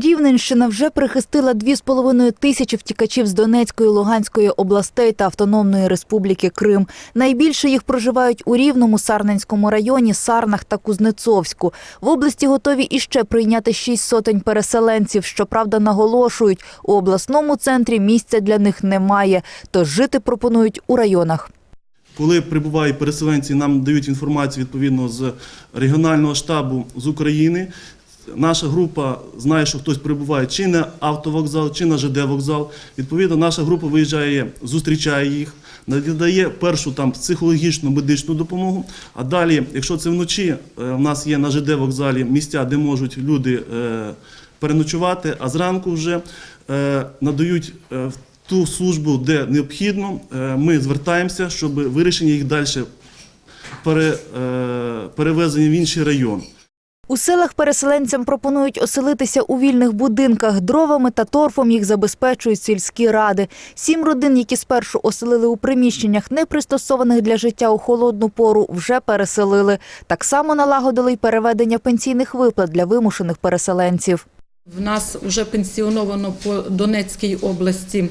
Рівненщина вже прихистила 2,5 тисячі втікачів з Донецької, Луганської областей та Автономної Республіки Крим. Найбільше їх проживають у Рівному, Сарненському районі, Сарнах та Кузнецовську. В області готові іще прийняти шість сотень переселенців. Щоправда, наголошують, у обласному центрі місця для них немає, тож жити пропонують у районах. Коли прибувають переселенці, нам дають інформацію відповідно з регіонального штабу з України. Наша група знає, що хтось прибуває чи на автовокзал, чи на ЖД вокзал. Відповідно, наша група виїжджає, зустрічає їх, надає першу там психологічну медичну допомогу. А далі, якщо це вночі, е, в нас є на ЖД вокзалі місця, де можуть люди е, переночувати, а зранку вже е, надають ту службу, де необхідно. Ми звертаємося, щоб вирішення їх далі пере, е, в інший район. У селах переселенцям пропонують оселитися у вільних будинках. Дровами та торфом їх забезпечують сільські ради. Сім родин, які спершу оселили у приміщеннях, не пристосованих для життя у холодну пору, вже переселили. Так само налагодили й переведення пенсійних виплат для вимушених переселенців. В нас вже пенсіоновано по Донецькій області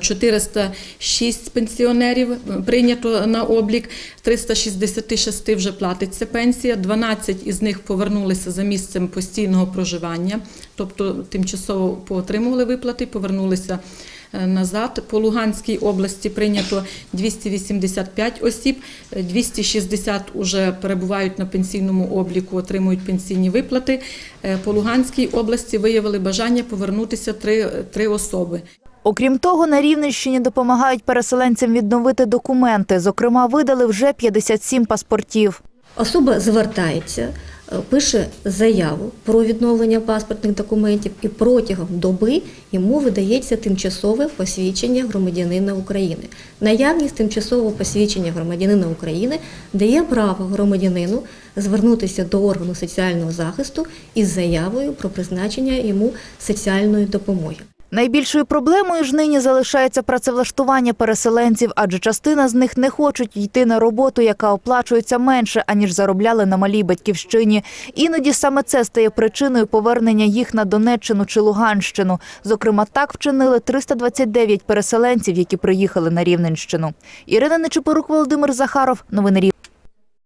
406 пенсіонерів прийнято на облік, 366 вже платиться пенсія, 12 із них повернулися за місцем постійного проживання, тобто тимчасово поотримували виплати, повернулися е, назад. По Луганській області прийнято 285 осіб, е, 260 вже перебувають на пенсійному обліку, отримують пенсійні виплати. Е, По Луганській області виявили бажання повернутися три, три особи. Окрім того, на Рівненщині допомагають переселенцям відновити документи. Зокрема, видали вже 57 паспортів. Особа звертається, е, пише заяву про відновлення паспортних документів і протягом доби йому видається тимчасове посвідчення громадянина України. Наявність тимчасового посвідчення громадянина України дає право громадянину звернутися до органу соціального захисту із заявою про призначення йому соціальної допомоги. Найбільшою проблемою ж нині залишається працевлаштування переселенців, адже частина з них не хочуть йти на роботу, яка оплачується менше, аніж заробляли на малій батьківщині. Іноді саме це стає причиною повернення їх на Донеччину чи Луганщину. Зокрема, так вчинили 329 переселенців, які приїхали на Рівненщину. Ірина Нечипорук, Володимир Захаров. Новини Рів.